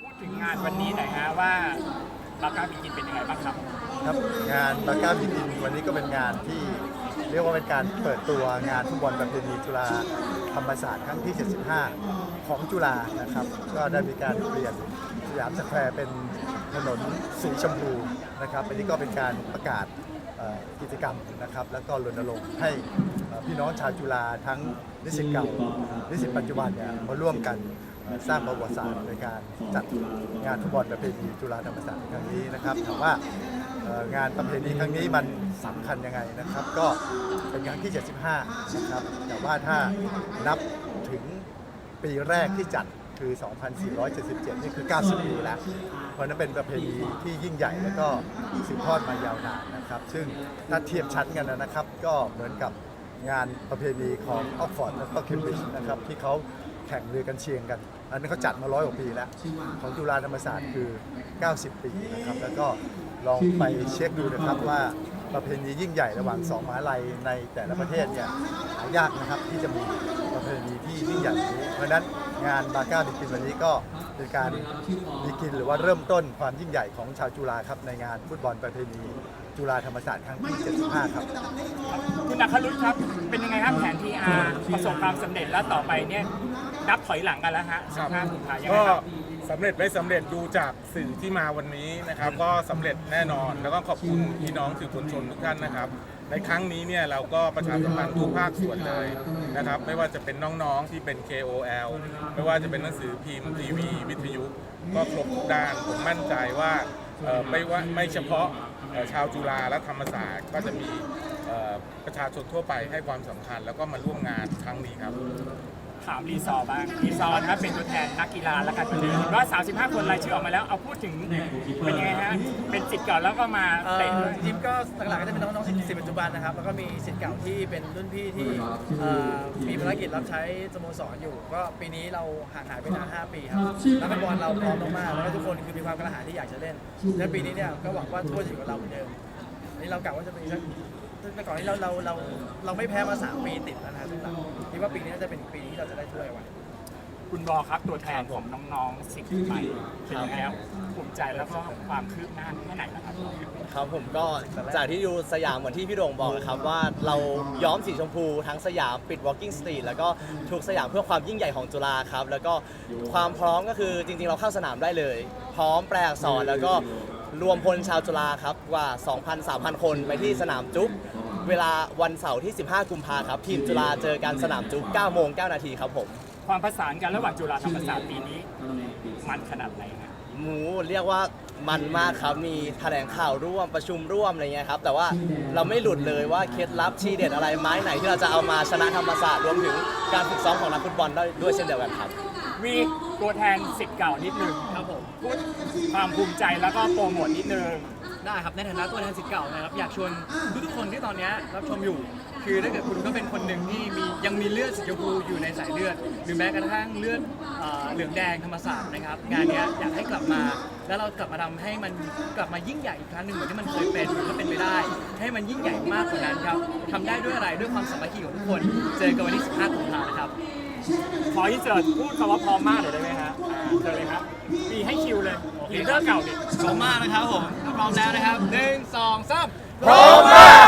พูดถึงงานวันนี้หน่อยฮะว่าบาก้าบิกินเป็นยังไงบ้างครับ ครับงานบาก้าบิกินวันนี้ก็เป็นงานที่เรียกว่าเป็นการเปิดตัวงานฟุตบอลประเพณีจุฬาธรรมศาสตร์ครั้งที่ 75 ของจุฬานะครับ ก็ได้มีการเปลี่ยนสยามสแควร์เป็นถนนสีชมพูนะครับ อันนี้ก็เป็นการประกาศ กิจกรรมนะครับ แล้วก็รณรงค์ให้พี่น้องชาวจุฬาทั้งนิสิตเก่านิสิตปัจจุบันเนี่ยมาร่วมกันสร้างประวัติศาสตร์ในการจัดงานฟุตบอลประเพณีจุฬาธรรมศาสตร์ครั้งนี้นะครับถามว่างานประเพณีครั้งนี้มันสำคัญยังไงนะครับ ก็เป็นครั้งที่ 75 นะครับ แต่ว่าถ้านับถึงปีแรกที่จัด คือ 2477 นี่คือ 90 ปีแล้ว เพราะนั้นเป็นประเพณีที่ยิ่งใหญ่แล้วก็สืบทอดมายาวนานนะครับ ซึ่งถ้าเทียบชั้นกันนะครับ ก็เหมือนกับงานประเพณีของออกฟอร์ดแล้วก็เคมบริดจ์นะครับ ที่เขาแข่งเรือกันเชียงกัน อันนี้เขาจัดมาร้อยกว่าปีแล้ว ของจุฬาธรรมศาสตร์คือ 90 ปีนะครับ แล้วก็ลองไปเช็คดูนะครับว่า ประเพณียิ่งใหญ่ระหว่างสองมหาลัยในแต่ละประเทศเนี่ยหายากนะครับที่จะมีประเพณีที่ยิ่งใหญ่แบบนี้ เพราะฉะนั้นงานบาก้าบิกินวันนี้ก็เป็นการบิกินหรือว่าเริ่มต้นความยิ่งใหญ่ของชาวจุฬาครับในงานฟุตบอลประเพณีจุฬาธรรมศาสตร์ครั้งที่ 75 ครับ คุณนักขลุตครับ เป็นยังไงครับแผน PR ประสบความสำเร็จแล้วต่อไปเนี่ย นับถอยหลังกันแล้วฮะ15กุมภายังไงก็ครับสำเร็จไม่สำเร็จดูจากสื่อที่มาวันนี้นะครับ ก็สำเร็จแน่นอน แล้วก็ขอบคุณพี่น้องสื่อมวลชนทุกท่านนะครับ ในครั้งนี้เนี่ยเราก็ประชาสัมพันธ์ทุกภาคส่วนเลยนะครับ ไม่ว่าจะเป็นน้องๆที่เป็น KOL ไม่ว่าจะเป็นหนังสือพิมพ์ทีวีวิทยุ ก็ครบทุกด้านผมมั่นใจว่าเอ่อไม่ว่าไม่เฉพาะเอ่อชาวจุฬาและธรรมศาสตร์ก็จะมีเอ่อประชาชนทั่วไปให้ความสำคัญ แล้วก็มาร่วมงานครั้งนี้ครับ ถามรีซอร์บ้างรีซอร์นะครับเป็นตัวแทนนักกีฬาและการประเดิมว่า 35 คนรายชื่อออกมาแล้วเอาพูดถึงเป็นยังไงฮะเป็นสิทธิ์เก่าแล้วก็มาเอ่เตะอด้วย ทีมก็หลักๆก็จะเป็นน้องๆสิทธิ์ปัจจุบันนะครับ แล้วก็มีสิทธิ์เก่าที่เป็นรุ่นพี่ที่เอ่อมีภารกิจรับใช้สโมสรอยู่ ก็ปีนี้เราห่างหายไปนาน 5 ปีครับนักบอลเราพร้อมมากๆแล้วก็ทุกคนคือมีความกระหายที่อยากจะเล่น และปีนี้เนี่ยก็หวังว่าทั่วยจะอยู่กับเราเหมือนเดิมอันนี้เรากะว่าจะเป็นสัก แต่ก่อนที่เราเราเราเราไม่แพ้มา3ปีติดแล้วนะครับทุกหลังคิดว่าปีนี้น่าจะเป็นปีที่เราจะได้ถ้วยไว้ คุณบอครับตัวแทนของน้องๆสิ่งที่ใหม่เป็นยังไงครับภูมิใจแล้วก็ความคืบหน้าแค่ไหนนะครับ ครับผมก็จากที่ดูสยามเหมือนที่พี่โด่งบอกนะครับว่าเราย้อมสีชมพูทั้งสยามปิด Walking Street แล้วก็ถูกสยามเพื่อความยิ่งใหญ่ของจุฬาครับ แล้วก็ความพร้อมก็คือจริงๆ เราเข้าสนามได้เลย พร้อมแปลอักษรแล้วก็ รวมพลชาวจุฬาครับกว่า 2,000-3,000 คนไปที่สนามจุ๊บเวลาวันเสาร์ที่ 15 กุมภาครับ ทีมจุฬาเจอกันสนามจุ๊บ9โมง9นาทีครับผม ความประสานกันระหว่างจุฬาธรรมศาสตร์ปีนี้ มันขนาดไหนฮะหมูเรียกว่ามันมากครับ มีแถลงข่าวร่วมประชุมร่วมอะไรเงี้ยครับ แต่ว่าเราไม่หลุดเลยว่าเคล็ดลับชีเด็ดอะไรไม้ไหนที่เราจะเอามาชนะธรรมศาสตร์รวมถึงการฝึกซ้อมของนักฟุตบอลได้ด้วยเช่นเดียวกันครับ วีตัวแทนสิทธิ์เก่านิดนึงครับผมพูดความภูมิใจแล้วก็โปรโมทนิดนึง ได้ครับในฐานะตัวแทนสิทธิ์เก่านะครับอยากชวนทุกๆคนที่ตอนนี้รับชมอยู่ คือถ้าเกิดคุณก็เป็นคนหนึ่งที่มียังมีเลือดสีชมพูอยู่ในสายเลือด หรือแม้กระทั่งเลือดเอ่อเหลืองแดงธรรมศาสตร์นะครับงานเนี้ยอยากให้กลับมา แล้วเรากลับมาทำให้มันกลับมายิ่งใหญ่อีกครั้งหนึ่งเหมือนที่มันเคยเป็นถ้าเป็นไปได้ ให้มันยิ่งใหญ่มากกว่านั้นครับทำได้ด้วยอะไรด้วยความสามัคคีของทุกคน เจอกันวันที่ 15กุมภาพันธ์นะครับ ขออินเสิร์ตพูดคำว่าพร้อมมากเลยได้ไหมฮะอ่าเชิญเลยครับมีให้คิวเลยลีดเดอร์เก่าดิ พร้อมมากนะครับผมถ้าพร้อมแล้วนะครับหนึ่งสองสาม พร้อมมาก